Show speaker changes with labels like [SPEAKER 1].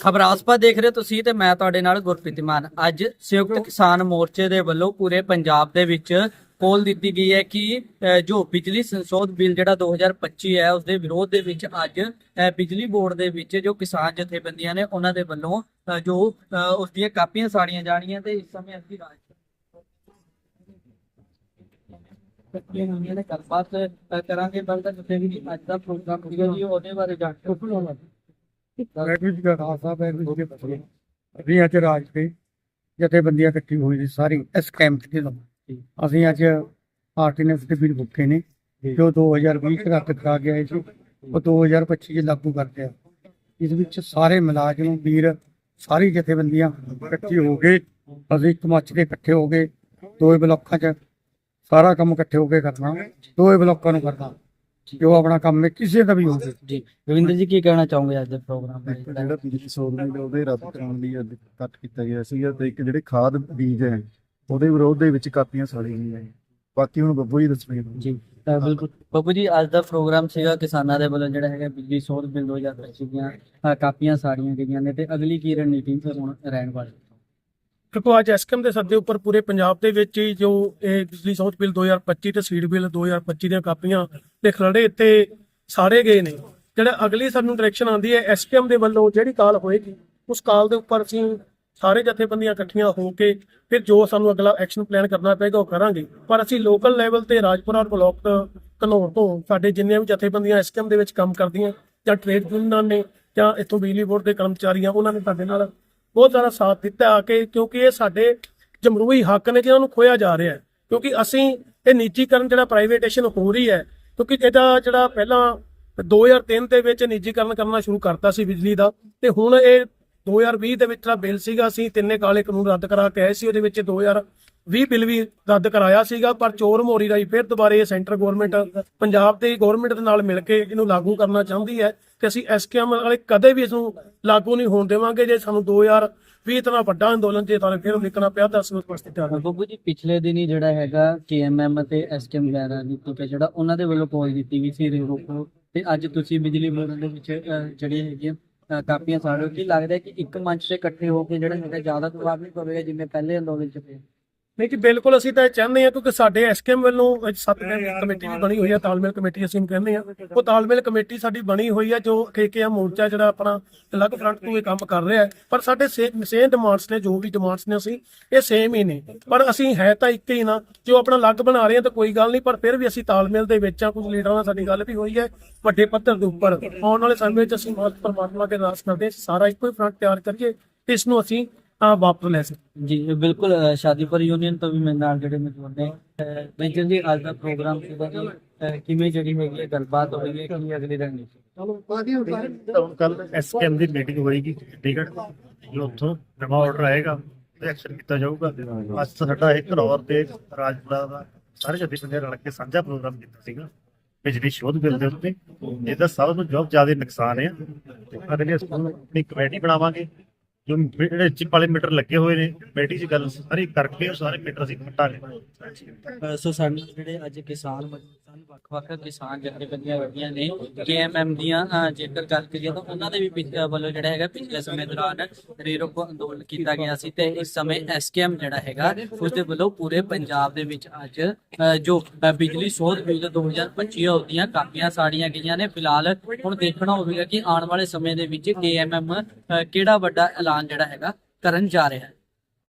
[SPEAKER 1] ਖਬਰ ਆਸਪਾ ਦੇਖ ਰਹੇ ਤੁਸੀਂ ਤੇ ਮੈਂ ਤੁਹਾਡੇ ਨਾਲ ਗੁਰਪ੍ਰੀਤ ਮਾਨ। ਅੱਜ ਸੰਯੁਕਤ ਕਿਸਾਨ ਮੋਰਚੇ ਦੇ ਵੱਲੋਂ ਪੂਰੇ ਪੰਜਾਬ ਦੇ ਵਿੱਚ ਕੋਲ ਦਿੱਤੀ ਗਈ ਹੈ ਕਿ ਜੋ ਬਿਜਲੀ ਸੰਸ਼ੋਧ ਬਿੱਲ ਜਿਹੜਾ 2025 ਹੈ ਉਸ ਦੇ ਵਿਰੋਧ ਦੇ ਵਿੱਚ ਅੱਜ ਬਿਜਲੀ ਬੋਰਡ ਦੇ ਵਿੱਚ ਜੋ ਕਿਸਾਨ ਜਥੇਬੰਦੀਆਂ ਨੇ ਉਹਨਾਂ ਦੇ ਵੱਲੋਂ ਜੋ ਉਸ ਦੀਆਂ ਕਾਪੀਆਂ ਸਾੜੀਆਂ ਜਾਣੀਆਂ ਤੇ ਇਸ ਸਮੇਂ ਅਸੀਂ ਰਾਜ ਗੱਲਬਾਤ ਕਰਾਂਗੇ ਬਲਦਾ ਜਿੱਥੇ ਵੀ ਅੱਜ ਦਾ ਪ੍ਰੋਗਰਾਮ ਸੀਗਾ ਜੀ ਉਹਦੇ ਬਾਰੇ ਜਾਣ ਕੇ
[SPEAKER 2] ਵਾਹਿਗੁਰੂ ਜੀ ਕਾ ਖਾਲਸਾ ਵਾਹਿਗੁਰੂ ਜੀ ਕੀ ਫਤਿਹ ਅਸੀਂ ਅੱਜ ਰਾਜ ਦੇ ਜਥੇਬੰਦੀਆਂ ਇਕੱਠੀ ਹੋਈ ਸੀ ਸਾਰੀ, ਇਸ ਕੈਂਪ ਦੇ ਅਸੀਂ ਅੱਜ ਆਰਡੀਨੈਂਸ ਦੇ ਬਿਲ ਬੁੱਕੇ ਨੇ, ਜੋ 2020 ਚ ਰੱਦ ਕਰਾ ਗਿਆ ਸੀ, ਉਹ 2025 ਚ ਲਾਗੂ ਕਰਦੇ ਆ। ਇਸ ਵਿੱਚ ਸਾਰੇ ਮੁਲਾਜ਼ਮ, ਵੀਰ, ਸਾਰੀ ਜਥੇਬੰਦੀਆਂ ਇਕੱਠੀ ਹੋ ਕੇ, ਅਸੀਂ ਇੱਕ ਮੰਚ ਇਕੱਠੇ ਹੋ ਗਏ ਦੋਏ ਬਲਾਕਾਂ 'ਚ ਸਾਰਾ ਕੰਮ ਇਕੱਠੇ ਹੋ ਕੇ ਕਰਨਾ ਦੋਏ ਬਲਾਕਾਂ ਨੂੰ ਕਰਨਾ। ਜੋ ਆਪਣਾ ਕੰਮ ਹੈ ਕਿਸੇ ਦਾ ਵੀ ਹੋਵੇ
[SPEAKER 1] ਜੀ ਰਵਿੰਦਰ ਜੀ ਕੀ ਕਹਿਣਾ ਚਾਹੋਗੇ ਅੱਜ ਦੇ ਪ੍ਰੋਗਰਾਮ ਬਾਰੇ
[SPEAKER 3] ਜਿਹੜਾ ਬਿਜਲੀ ਸੋਧ ਬਿੱਲ ਉਹਦੇ ਰੱਦ ਕਰਾਉਣ ਲਈ ਅੱਜ ਕੱਟ ਕੀਤਾ ਗਿਆ ਸੀਗਾ ਤੇ ਇੱਕ ਜਿਹੜੇ ਖਾਦ ਬੀਜ ਹੈ ਉਹਦੇ ਵਿਰੋਧ ਦੇ ਵਿੱਚ ਕਾਪੀਆਂ ਸਾੜੀਆਂ ਗਈਆਂ ਜੀ। ਬਾਕੀ ਹੁਣ ਬੱਬੂ ਹੀ ਦੱਸਣਗੇ।
[SPEAKER 1] ਜੀ ਤਾਂ ਬਿਲਕੁਲ ਬੱਬੂ ਜੀ ਅੱਜ ਦਾ ਪ੍ਰੋਗਰਾਮ ਸੀਗਾ ਕਿਸਾਨਾਂ ਦੇ ਵੱਲੋਂ ਜਿਹੜਾ ਹੈਗਾ ਬਿਜਲੀ ਸੋਧ ਬਿੱਲ 2025 ਦੀਆਂ ਅ, ਕਾਪੀਆਂ ਸਾੜੀਆਂ ਗਈਆਂ ਨੇ ਤੇ ਅਗਲੀ ਕੀ ਰਣਨੀਤੀ ਫਿਰ ਹੁਣ ਰਹਿਣ ਵਾਲੀ
[SPEAKER 4] ਕਿਉਂਕਿ ਅੱਜ ਐਸਕਮ ਦੇ ਸੱਦੇ ਉੱਪਰ ਪੂਰੇ ਪੰਜਾਬ ਦੇ ਵਿੱਚ ਹੀ ਜੋ ਇਹ ਬਿਜਲੀ ਸੋਧ ਬਿੱਲ 2025 ਤੇ ਸੀਡ ਬਿੱਲ 2025 ਦੀਆਂ ਕਾਪੀਆਂ ਤੇ ਖਰੜੇ ਇੱਥੇ ਸਾਰੇ ਗਏ ਨੇ। ਜਿਹੜਾ ਅਗਲੀ ਸਾਨੂੰ ਡਾਇਰੈਕਸ਼ਨ ਆਉਂਦੀ ਹੈ ਐਸਕਮ ਦੇ ਵੱਲੋਂ ਜਿਹੜੀ ਕਾਲ ਹੋਏਗੀ, ਉਸ ਕਾਲ ਦੇ ਉੱਪਰ ਅਸੀਂ ਸਾਰੇ ਜਥੇਬੰਦੀਆਂ ਇਕੱਠੀਆਂ ਹੋ ਕੇ ਫਿਰ ਜੋ ਸਾਨੂੰ ਅਗਲਾ ਐਕਸ਼ਨ ਪਲਾਨ ਕਰਨਾ ਪਏਗਾ, ਉਹ ਕਰਾਂਗੇ। ਪਰ ਅਸੀਂ ਲੋਕਲ ਲੈਵਲ ਤੇ ਰਾਜਪੁਰਾ ਔਰ ਬਲਾਕ ਘਨੌਰ ਤੋਂ ਸਾਡੇ ਜਿੰਨੀਆਂ ਵੀ ਜਥੇਬੰਦੀਆਂ ਐਸਕਮ ਦੇ ਵਿੱਚ ਕੰਮ ਕਰਦੀਆਂ ਜਾਂ ਟ੍ਰੇਡ ਯੂਨੀਅਨਾਂ ਨੇ ਜਾਂ ਇੱਥੋਂ ਬਿਜਲੀ ਬੋਰਡ ਦੇ ਕਰਮਚਾਰੀ ਆ ਉਹਨਾਂ ਨੇ ਸਾਡੇ ਨਾਲ ਬਹੁਤ ਜ਼ਿਆਦਾ ਸਾਥ ਦਿੱਤਾ ਆ ਕੇ, ਕਿਉਂਕਿ ਇਹ ਸਾਡੇ ਜਮਹੂਰੀ ਹੱਕ ਨੇ ਜਿਹਨਾਂ ਨੂੰ ਖੋਇਆ ਜਾ ਰਿਹਾ ਹੈ। ਕਿਉਂਕਿ ਅਸੀਂ ਇਹ ਨਿੱਜੀਕਰਨ ਜਿਹੜਾ ਪ੍ਰਾਈਵੇਟੇਸ਼ਨ ਹੋ ਰਹੀ ਹੈ, ਕਿਉਂਕਿ ਇਹਦਾ ਜਿਹੜਾ ਪਹਿਲਾਂ 2003 ਦੇ ਵਿੱਚ ਨਿੱਜੀਕਰਨ ਕਰਨਾ ਸ਼ੁਰੂ ਕਰਤਾ ਸੀ ਬਿਜਲੀ ਦਾ, ਤੇ ਹੁਣ ਇਹ 2020 ਦੇ ਵਿੱਚ ਜਿਹੜਾ ਬਿੱਲ ਸੀਗਾ, ਅਸੀਂ ਤਿੰਨੇ ਕਾਲੇ ਕਾਨੂੰਨ ਰੱਦ ਕਰਾ ਕੇ ਆਏ ਸੀ, ਉਹਦੇ ਵਿੱਚ 2020 ਬਿੱਲ ਵੀ ਰੱਦ ਕਰਾਇਆ ਸੀਗਾ ਪਰ ਚੋਰ ਮੋਰੀ ਰਾਈ ਫਿਰ ਦੁਬਾਰੇ ਸੈਂਟਰ ਗਵਰਨਮੈਂਟ ਪੰਜਾਬ ਦੇ ਗਵਰਨਮੈਂਟ ਦੇ ਨਾਲ ਮਿਲ ਕੇ ਇਹਨੂੰ ਲਾਗੂ ਕਰਨਾ ਚਾਹੁੰਦੀ ਹੈ ਤੇ ਅਸੀਂ ਐਸਕੇਐਮ ਵਾਲੇ ਕਦੇ ਵੀ ਇਸ ਨੂੰ ਲਾਗੂ ਨਹੀਂ ਹੋਣ ਦੇਵਾਂਗੇ ਜੇ ਸਾਨੂੰ 2020 ਇਤਨਾ ਵੱਡਾ ਅੰਦੋਲਨ ਜੇ ਤਾਂ ਫਿਰ ਨਿਕਲਣਾ ਪਿਆ ਤਾਂ ਅਸੀਂ ਉਸ ਵਾਸਤੇ ਤਿਆਰ
[SPEAKER 1] ਬੱਬੂ ਜੀ ਪਿਛਲੇ ਦਿਨ ਹੀ ਜਿਹੜਾ ਹੈਗਾ ਕੇਐਮਐਮ ਅਤੇ ਐਸਕੇਐਮ ਵਗੈਰਾ ਦੀ ਠੀਕ ਜਿਹੜਾ ਉਹਨਾਂ ਦੇ ਵੱਲੋਂ ਕਾਲ ਦਿੱਤੀ ਗਈ ਸੀ ਰੇਰੋਕੋ ਤੇ ਅੱਜ ਤੁਸੀਂ ਬਿਜਲੀ ਬੋਰਡ ਦੇ ਵਿੱਚ ਅ, ਜਿਹੜੀ ਹੈਗੀਆਂ ਕਾਪੀਆਂ ਸਾੜੋ ਕੀ ਲੱਗਦਾ ਕਿ ਇੱਕ ਮੰਚ ਤੇ ਇਕੱਠੇ ਹੋ ਕੇ ਜਿਹੜਾ ਹੈਗਾ ਜ਼ਿਆਦਾ ਦਬਾਅ ਨਹੀਂ ਪਵੇਗਾ ਜਿਵੇਂ ਪਹਿਲੇ ਅੰਦੋਲਨ ਚ ਪਿਆ
[SPEAKER 4] ਨਹੀਂ ਜੀ ਬਿਲਕੁਲ ਅਸੀਂ ਤਾਂ ਇਹ ਚਾਹੁੰਦੇ ਹਾਂ ਕਿਉਂਕਿ ਸਾਡੇ ਐਸਕੇਐਮ ਵੱਲੋਂ ਸੱਤ ਕਮੇਟੀ ਵੀ ਬਣੀ ਹੋਈ ਹੈ ਤਾਲਮੇਲ ਕਮੇਟੀ ਅਸੀਂ ਕਹਿੰਦੇ ਹਾਂ। ਉਹ ਤਾਲਮੇਲ ਕਮੇਟੀ ਸਾਡੀ ਬਣੀ ਹੋਈ ਹੈ ਜੋ ਕੇਕੇਆ ਮੋਰਚਾ ਜਿਹੜਾ ਆਪਣਾ ਅਲੱਗ ਫਰੰਟ ਤੋਂ ਇਹ ਕੰਮ ਕਰ ਰਿਹਾ ਹੈ। ਪਰ ਸਾਡੇ ਸੇਮ ਡਿਮਾਂਡਸ ਨੇ ਜੋ ਵੀ ਡਿਮਾਂਡਸ ਨੇ ਅਸੀਂ ਇਹ ਸੇਮ ਹੀ ਨੇ। ਪਰ ਅਸੀਂ ਹੈ ਤਾਂ ਇੱਕ ਹੀ ਨਾ ਜੋ ਆਪਣਾ ਅਲੱਗ ਬਣਾ ਰਹੇ ਹਾਂ ਤਾਂ ਕੋਈ ਗੱਲ ਨਹੀਂ ਪਰ ਫਿਰ ਵੀ ਅਸੀਂ ਤਾਲਮੇਲ ਦੇ ਵਿੱਚ ਆ ਕੁਝ ਲੀਡਰਾਂ ਨਾਲ ਸਾਡੀ ਗੱਲ ਵੀ ਹੋਈ ਹੈ ਵੱਡੇ ਪੱਧਰ ਦੇ ਉੱਪਰ। ਆਉਣ ਵਾਲੇ ਸਮੇਂ ਵਿੱਚ ਅਸੀਂ ਮਾਲਕ ਪਰਮਾਤਮਾ ਦੇ ਅਰਦਾਸ ਕਰਦੇ ਸਾਰਾ ਇੱਕੋ ਹੀ ਫਰੰਟ ਤਿਆਰ ਕਰੀਏ ਇਸ ਨੂੰ ਅਸੀਂ ਆ ਵਾਪਸ ਲੈ ਸਕੀਏ
[SPEAKER 1] ਜੀ ਬਿਲਕੁਲ ਅ, ਸ਼ਾਦੀਪੁਰ ਯੂਨੀਅਨ ਤੋਂ ਵੀ ਮੇਰੇ ਨਾਲ ਜਿਹੜੇ ਮੌਜੂਦ ਨੇ ਮੈਂਚਰ ਜੀ ਅੱਜ ਦਾ ਪ੍ਰੋਗਰਾਮ ਸੀਗਾ ਜੀ ਅ, ਕਿਵੇਂ ਜਿਹੜੀ ਹੈਗੀ ਹੈ ਗੱਲਬਾਤ ਹੋਈ ਹੈ ਕਿ ਅਗਲੀ ਰਣਨੀਤੀ
[SPEAKER 5] ਹੁਣ ਕੱਲ ਐਸਕੇਐਮ ਦੀ ਮੀਟਿੰਗ ਹੋਏਗੀ ਠੀਕ ਹੈ ਜੋ ਉੱਥੋਂ ਨਵਾਂ ਆਰਡਰ ਆਏਗਾ ਐਕਸ਼ਨ ਕੀਤਾ ਜਾਊਗਾ। ਅੱਜ ਸਾਡਾ ਇੱਕ ਰੌਰ ਤੇ ਰਾਜਪੁਰਾ ਦਾ ਸਾਰੇ ਜਥੇਬੰਦੀਆਂ ਰਲ ਕੇ ਸਾਂਝਾ ਪ੍ਰੋਗਰਾਮ ਕੀਤਾ ਸੀਗਾ ਬਿਜਲੀ ਸ਼ੋਧ ਬਿੱਲ ਦੇ ਉੱਤੇ। ਇਹਦਾ ਸਭ ਤੋਂ ਜੋ ਜ਼ਿਆਦਾ ਨੁਕਸਾਨ ਹੈ। ਤੇ ਉਹਦੇ ਲਈ ਅਸੀਂ ਆਪਣੀ ਕਮੇਟੀ ਬਣਾਵਾਂਗੇ। ਜੋ ਜਿਹੜੇ ਚਿਪ ਵਾਲੇ ਮੀਟਰ ਲੱਗੇ ਹੋਏ ਨੇ ਕਮੇਟੀ 'ਚ ਗੱਲ ਸਾਰੀ ਕਰਕੇ ਉਹ ਸਾਰੇ ਮੀਟਰ ਅਸੀਂ ਕੱਟਾਂਗੇ
[SPEAKER 1] ਅ, ਸੋ ਸਾਡੇ ਜਿਹੜੇ ਅੱਜ ਕਿਸਾਨ ਮਜ਼ਦੂਰ ਵੱਖ-ਵੱਖ ਕਿਸਾਨ ਜਥੇਬੰਦੀਆਂ ਲੱਗੀਆਂ ਨੇ ਕੇਐਮਐਮ ਦੀਆਂ ਜੇਕਰ ਗੱਲ ਕਰੀਏ ਤਾਂ ਉਹਨਾਂ ਦੇ ਵੀ ਵੱਲੋਂ ਜਿਹੜਾ ਹੈਗਾ ਪਿਛਲੇ ਸਮੇਂ ਦੌਰਾਨ ਰੇਰੋਕੋ ਅੰਦੋਲਨ ਕੀਤਾ ਗਿਆ ਸੀ ਤੇ ਇਸ ਸਮੇਂ ਐਸਕੇਐਮ ਜਿਹੜਾ ਹੈਗਾ ਉਸ ਦੇ ਵੱਲੋਂ ਪੂਰੇ ਪੰਜਾਬ ਦੇ ਵਿੱਚ ਅੱਜ ਜੋ ਬਿਜਲੀ ਸੋਧ ਬਿੱਲ 2025 ਦੀਆਂ ਕਾਪੀਆਂ ਸਾੜੀਆਂ ਗਈਆਂ ਨੇ ਫਿਲਹਾਲ ਹੁਣ ਦੇਖਣਾ ਹੋਵੇਗਾ ਕਿ ਆਉਣ ਵਾਲੇ ਸਮੇਂ ਦੇ ਵਿੱਚ ਕੇਐਮਐਮ ਕਿਹੜਾ ਵੱਡਾ ਐਲਾਨ ਜਿਹੜਾ ਹੈਗਾ ਕਰਨ ਜਾ ਰਿਹਾ ਹੈ।